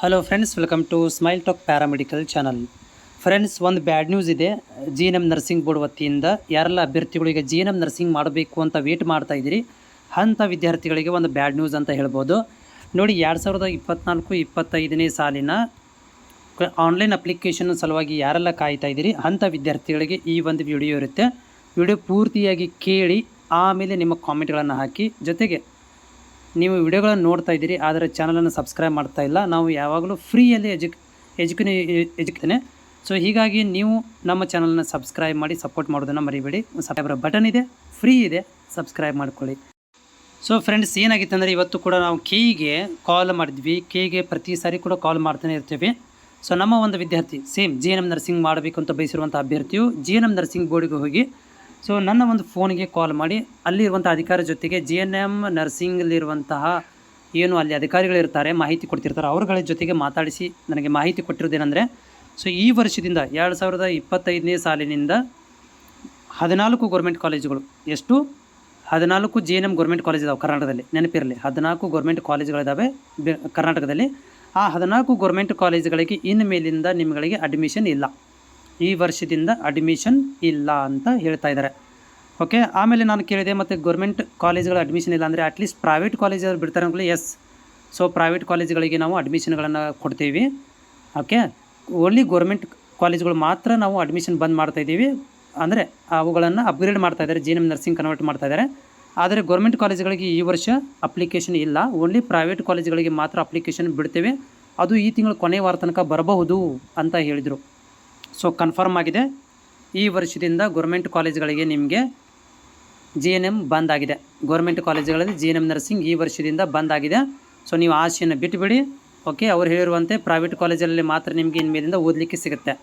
Hello friends welcome to smile talk paramedical channel friends ಒಂದು bad news ಇದೆ. G N M nursing board ವತಿಯಿಂದ ಯಾರೆಲ್ಲ ಅಭ್ಯರ್ಥಿಗಳಿಗೆ G N M nursing ಮಾಡಬೇಕು ಅಂತ ವೇಟ್ ಮಾಡ್ತಾ ಇದ್ದೀರಿ, ಅಂಥ ವಿದ್ಯಾರ್ಥಿಗಳಿಗೆ ಒಂದು ಬ್ಯಾಡ್ ನ್ಯೂಸ್ ಅಂತ ಹೇಳ್ಬೋದು. ನೋಡಿ, ಎರಡು ಸಾವಿರದ ಇಪ್ಪತ್ನಾಲ್ಕು, ಇಪ್ಪತ್ತೈದನೇ ಸಾಲಿನ ಆನ್ಲೈನ್ ಅಪ್ಲಿಕೇಶನ್ ಸಲುವಾಗಿ ಯಾರೆಲ್ಲ ಕಾಯ್ತಾ ಇದ್ದೀರಿ, ಅಂಥ ವಿದ್ಯಾರ್ಥಿಗಳಿಗೆ ಈ ಒಂದು ವಿಡಿಯೋ ಇರುತ್ತೆ. ವಿಡಿಯೋ ಪೂರ್ತಿಯಾಗಿ ಕೇಳಿ, ಆಮೇಲೆ ನಿಮ್ಮ ಕಾಮೆಂಟ್ಗಳನ್ನು ಹಾಕಿ, ಜೊತೆಗೆ ನೀವು ವಿಡಿಯೋಗಳನ್ನು ನೋಡ್ತಾ ಇದ್ದೀರಿ, ಆದರೆ ಚಾನಲನ್ನು ಸಬ್ಸ್ಕ್ರೈಬ್ ಮಾಡ್ತಾ ಇಲ್ಲ, ನಾವು ಯಾವಾಗಲೂ ಫ್ರೀಯಲ್ಲಿ ಎಜುಕ್, ಎಜುಕೇನೆ, ಎಜುಕ್ತೇನೆ. ಸೊ ಹೀಗಾಗಿ ನೀವು ನಮ್ಮ ಚಾನಲನ್ನು ಸಬ್ಸ್ಕ್ರೈಬ್ ಮಾಡಿ ಸಪೋರ್ಟ್ ಮಾಡೋದನ್ನು ಮರಿಬೇಡಿ. ಸಬ್ಸ್ಕ್ರೈಬರ್ ಬಟನ್ ಇದೆ, ಫ್ರೀ ಇದೆ, ಸಬ್ಸ್ಕ್ರೈಬ್ ಮಾಡ್ಕೊಳ್ಳಿ. ಸೊ ಫ್ರೆಂಡ್ಸ್ ಏನಾಗಿತ್ತು ಅಂದರೆ ಇವತ್ತು ಕೂಡ ನಾವು ಕೇಗೆ ಕಾಲ್ ಮಾಡಿದ್ವಿ. ಕೇಗೆ ಪ್ರತಿ ಸಾರಿ ಕೂಡ ಕಾಲ್ ಮಾಡ್ತಾನೆ ಇರ್ತೀವಿ. ಸೊ ನಮ್ಮ ಒಂದು ವಿದ್ಯಾರ್ಥಿ, ಸೇಮ್ ಜಿ ಎನ್ ನರ್ಸಿಂಗ್ ಮಾಡಬೇಕು ಅಂತ ಬಯಸಿರುವಂಥ ಅಭ್ಯರ್ಥಿಯು ಜಿ ಎನ್ ನರ್ಸಿಂಗ್ ಬೋರ್ಡಿಗೆ ಹೋಗಿ ಸೊ ನನ್ನ ಒಂದು ಫೋನಿಗೆ ಕಾಲ್ ಮಾಡಿ ಅಲ್ಲಿರುವಂಥ ಅಧಿಕಾರಿ ಜೊತೆಗೆ ಜಿ ಎನ್ ಎಂ ನರ್ಸಿಂಗಲ್ಲಿರುವಂತಹ ಏನು ಅಲ್ಲಿ ಅಧಿಕಾರಿಗಳಿರ್ತಾರೆ ಮಾಹಿತಿ ಕೊಡ್ತಿರ್ತಾರೆ, ಅವರುಗಳ ಜೊತೆಗೆ ಮಾತಾಡಿಸಿ ನನಗೆ ಮಾಹಿತಿ ಕೊಟ್ಟಿರೋದೇನೆಂದರೆ ಸೊ ಈ ವರ್ಷದಿಂದ ಎರಡು ಸಾವಿರದ ಇಪ್ಪತ್ತೈದನೇ ಸಾಲಿನಿಂದ ಹದಿನಾಲ್ಕು ಗೌರ್ಮೆಂಟ್ ಕಾಲೇಜುಗಳು ಎಷ್ಟು? ಹದಿನಾಲ್ಕು G N M government college ಇದಾವೆ ಕರ್ನಾಟಕದಲ್ಲಿ, ನೆನಪಿರಲಿ, ಹದಿನಾಲ್ಕು ಗೌರ್ಮೆಂಟ್ ಕಾಲೇಜುಗಳಿದ್ದಾವೆ ಕರ್ನಾಟಕದಲ್ಲಿ. ಆ ಹದಿನಾಲ್ಕು ಗೌರ್ಮೆಂಟ್ ಕಾಲೇಜುಗಳಿಗೆ ಇನ್ನು ಮೇಲಿಂದ ನಿಮ್ಮಗಳಿಗೆ ಅಡ್ಮಿಷನ್ ಇಲ್ಲ. ಈ ವರ್ಷದಿಂದ ಅಡ್ಮಿಷನ್ ಇಲ್ಲ ಅಂತ ಹೇಳ್ತಾ ಇದ್ದಾರೆ. ಓಕೆ ಆಮೇಲೆ ನಾನು ಕೇಳಿದೆ, ಮತ್ತು ಗೌರ್ಮೆಂಟ್ ಕಾಲೇಜ್ಗಳ ಅಡ್ಮಿಷನ್ ಇಲ್ಲ ಅಂದರೆ ಅಟ್ಲೀಸ್ಟ್ ಪ್ರೈವೇಟ್ ಕಾಲೇಜಲ್ಲಿ ಬಿಡ್ತಾರೆ ಅಂದ್ಕೊಳ್ಳಿ ಎಸ್ ಸೊ ಪ್ರೈವೇಟ್ ಕಾಲೇಜ್ಗಳಿಗೆ ನಾವು ಅಡ್ಮಿಷನ್ಗಳನ್ನು ಕೊಡ್ತೀವಿ. ಓಕೆ ಓನ್ಲಿ ಗೌರ್ಮೆಂಟ್ ಕಾಲೇಜ್ಗಳು ಮಾತ್ರ ನಾವು ಅಡ್ಮಿಷನ್ ಬಂದ್ ಮಾಡ್ತಾ ಇದ್ದೀವಿ. ಅಂದರೆ ಅವುಗಳನ್ನು ಅಪ್ಗ್ರೇಡ್ ಮಾಡ್ತಾ ಇದ್ದಾರೆ ಜಿ ಎಂ ನರ್ಸಿಂಗ್ ಕನ್ವರ್ಟ್ ಮಾಡ್ತಾ ಇದ್ದಾರೆ. ಆದರೆ ಗೌರ್ಮೆಂಟ್ ಕಾಲೇಜ್ಗಳಿಗೆ ಈ ವರ್ಷ ಅಪ್ಲಿಕೇಶನ್ ಇಲ್ಲ. ಓನ್ಲಿ ಪ್ರೈವೇಟ್ ಕಾಲೇಜ್ಗಳಿಗೆ ಮಾತ್ರ ಅಪ್ಲಿಕೇಶನ್ ಬಿಡ್ತೇವೆ. ಅದು ಈ ತಿಂಗಳ ಕೊನೆ ವಾರ ತನಕ ಬರಬಹುದು ಅಂತ ಹೇಳಿದರು. ಸೊ ಕನ್ಫರ್ಮ್ ಆಗಿದೆ. ಈ ವರ್ಷದಿಂದ ಗೌರ್ಮೆಂಟ್ ಕಾಲೇಜ್ಗಳಿಗೆ ನಿಮಗೆ ಜಿ ಎನ್ ಎಂ ಬಂದ್ ಆಗಿದೆ. ಗೌರ್ಮೆಂಟ್ ಕಾಲೇಜ್ಗಳಲ್ಲಿ ಜಿ ಎನ್ ಎಂ ನರ್ಸಿಂಗ್ ಈ ವರ್ಷದಿಂದ ಬಂದ್ ಆಗಿದೆ. ಸೊ ನೀವು ಆಶೆಯನ್ನು ಬಿಟ್ಟುಬಿಡಿ ಓಕೆ ಅವ್ರು ಹೇಳಿರುವಂತೆ ಪ್ರೈವೇಟ್ ಕಾಲೇಜಲ್ಲಿ ಮಾತ್ರ ನಿಮಗೆ ಇನ್ಮೇಲಿಂದ ಓದಲಿಕ್ಕೆ ಸಿಗುತ್ತೆ.